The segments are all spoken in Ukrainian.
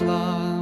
Love.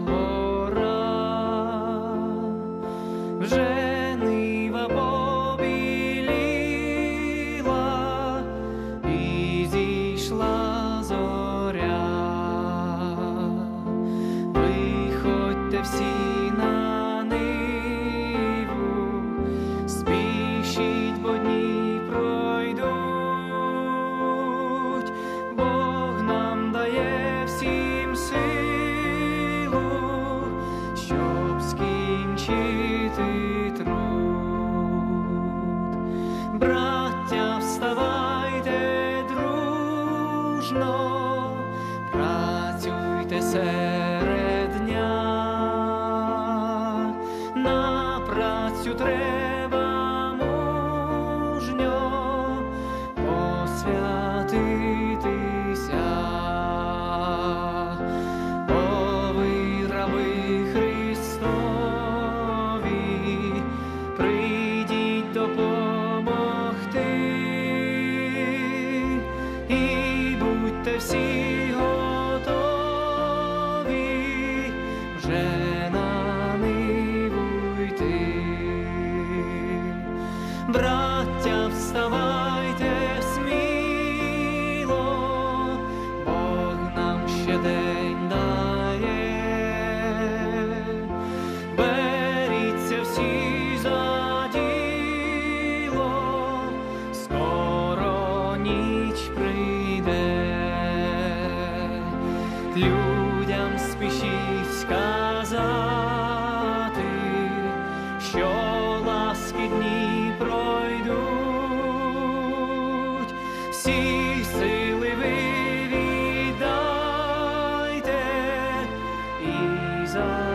Браття, вставайте дружно, працюйте серед дня, на працю треба вже на ниву вставайте сміло, Бог ще день дає. Всі за діло, прийде сказати, що ласки дні пройдуть, всі сили ви віддайте і за.